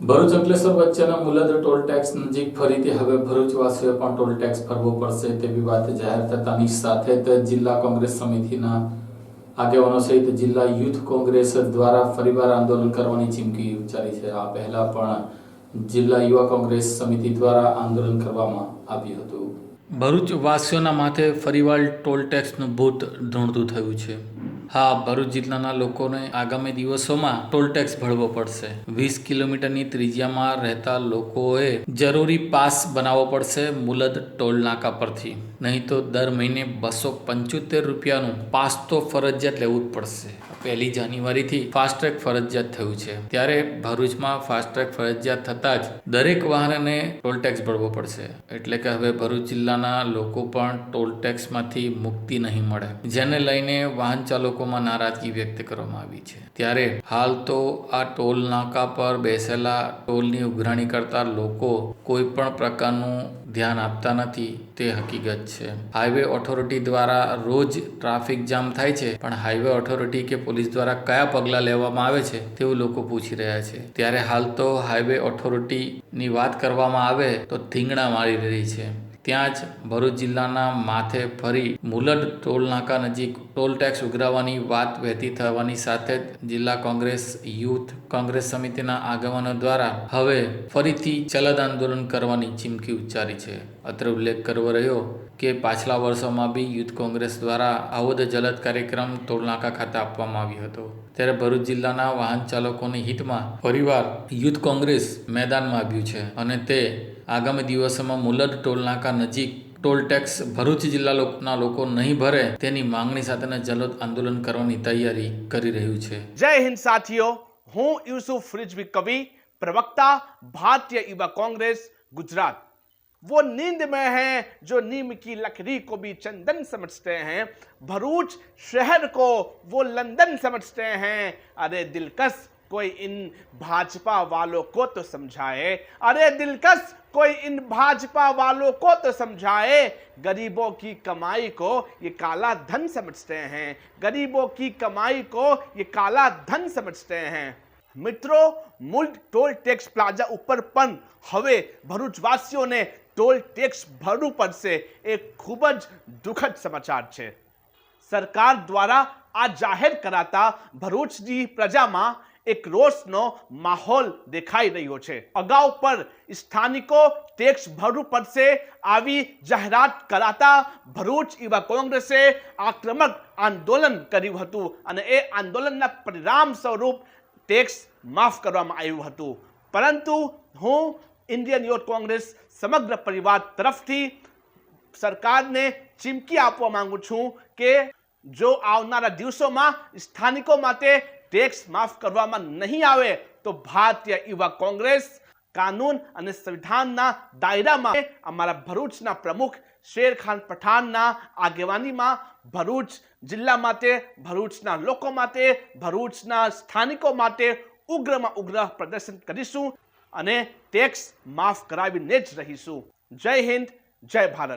ભરૂચ અંકલેશ્વર વચ્ચેના Mulad toll tax નજીક ફરીથી હવે ભરૂચવાસીઓએ પણ ટોલ ટેક્સ ભરવો પડશે તેવી વાત જાહેર થતાની સાથે જ જિલ્લા કોંગ્રેસ સમિતિના આગેવાનો સહિત જિલ્લા યુથ કોંગ્રેસ દ્વારા ફરીવાર આંદોલન કરવાની ચીમકી ઉચ્ચારી છે. આ પહેલા પણ જિલ્લા યુવા કોંગ્રેસ સમિતિ દ્વારા આંદોલન કરવામાં આવ્યું હતું. ભરૂચવાસીઓના માથે ફરીવાર ટોલ ટેક્સનું ભૂત ધૂણતું થયું છે. હા, ભરૂચ જિલ્લાના લોકોને આગામી દિવસોમાં ટોલ ટેક્સ ભરવો પડશે. વીસ કિલોમીટરની ત્રિજ્યામાં રહેતા લોકોએ જરૂરી પાસ બનાવવો પડશે મુલદ ટોલ નાકા પરથી. નહીં તો દર મહિને બસો પંચોતેર રૂપિયાનું પાસ તો ફરજિયાત લેવું જ પડશે. પહેલી જાન્યુઆરીથી ફાસ્ટ્રેક ફરજિયાત થયું છે. ત્યારે ભરૂચમાં ફાસ્ટ્રેક ફરજિયાત થતાં જ દરેક વાહનને ટોલ ટેક્સ ભરવો પડશે. એટલે કે હવે ભરૂચ જિલ્લાના લોકો પણ ટોલ ટેક્સમાંથી મુક્તિ નહીં મળે. જેને લઈને વાહન ચાલકોમાં નારાજગી વ્યક્ત કરવામાં આવી છે. ત્યારે હાલ તો આ ટોલ નાકા પર બેસેલા ટોલની ઉઘરાણી કરતા લોકો કોઈ પણ પ્રકારનું ધ્યાન આપતા નથી, તે હકીકત છે. હાઈવે ઓથોરિટી દ્વારા રોજ ટ્રાફિક જામ થાય છે, પણ હાઈવે ઓથોરિટી કે પોલીસ દ્વારા કયા પગલાં લેવામાં આવે છે, તેવું લોકો પૂછી રહ્યા છે. ત્યારે હાલ તો હાઈવે ઓથોરિટીની વાત કરવામાં આવે તો થીંગણા મારી રહી છે. ત્યાં જ ભરૂચ જિલ્લાના માથે ફરી મુલડ ટોલનાકા નજીક ટોલ ટેક્સ ઉઘરાવવાની વાત વહેતી થવાની સાથે જ જિલ્લા કોંગ્રેસ, યુથ કોંગ્રેસ સમિતિના આગેવાનો દ્વારા હવે ફરીથી ચલદ આંદોલન કરવાની ચીમકી ઉચ્ચારી છે. અત્રે ઉલ્લેખ કરવો રહ્યો કે પાછલા વર્ષોમાં બી યુથ કોંગ્રેસ દ્વારા આવો જ જલદ કાર્યક્રમ ટોલનાકા ખાતે આપવામાં આવ્યો હતો. ત્યારે ભરૂચ જિલ્લાના વાહન ચાલકોની હિતમાં ફરીવાર યુથ કોંગ્રેસ મેદાનમાં આવ્યું છે અને તે આગામી દિવસોમાં મુલદ ટોલનાકા નજીક ટોલ ટેક્સ ભરૂચ જિલ્લા લોકના લોકો નહીં ભરે તેની માંગણી સાથેના જલદ આંદોલન કરવાની તૈયારી કરી રહ્યું છે जय हिंद साथियों हूं यूसुफ रिजवी कवि प्रवक्ता भारतीय युवा कांग्रेस गुजरात वो नींद में हैं जो नीम की लकड़ी को भी चंदन समझते हैं भरूच शहर को वो लंदन समझते हैं अरे दिलकश कोई इन भाजपा वालों को तो समझाए अरे दिलकश कोई इन भाजपा वालों को तो समझाए गरीबों की कमाई को ये काला धन समझते हैं गरीबों की कमाई को ये काला धन समझते हैं મિત્રો મૂળ ટોલ ટેક્સ પ્લાઝા ઉપર પણ હવે ભરૂચવાસીઓને ટોલ ટેક્સ ભરવું પડશે એ ખૂબ જ દુઃખદ સમાચાર છે સરકાર દ્વારા આ જાહેર કરાતા ભરૂચની પ્રજામાં એક રોષનો માહોલ દેખાઈ રહ્યો છે. અગાઉ પર સ્થાનિકો ટેક્સ ભરવું પડશે, આવી જાહેરાત કરાતા ભરૂચ યુવા કોંગ્રેસે આક્રમક આંદોલન કર્યું હતું અને એ આંદોલનના પરિણામ સ્વરૂપ ટેક્સ માફ કરવામાં આવ્યું હતું. પરંતુ હું ઇન્ડિયન યુથ કોંગ્રેસ સમગ્ર પરિવાર તરફથી સરકારને ચીમકી આપવા માંગુ છું કે જો આવનારા દિવસોમાં સ્થાનિકો માટે ટેક્સ માફ કરવામાં નહીં આવે તો ભારતીય યુવા કોંગ્રેસ કાનૂન અને સંવિધાનના દાયરામાં અમારા ભરૂચના પ્રમુખ શેરખાન પઠાણના આગેવાનીમાં ભરૂચ જિલ્લા માટે, ભરૂચના લોકો માટે, ભરૂચના સ્થાનિકો માટે ઉગ્રમાં ઉગ્ર પ્રદર્શન કરીશું અને ટેક્સ માફ કરાવીને જ રહીશું. જય હિન્દ, જય ભારત.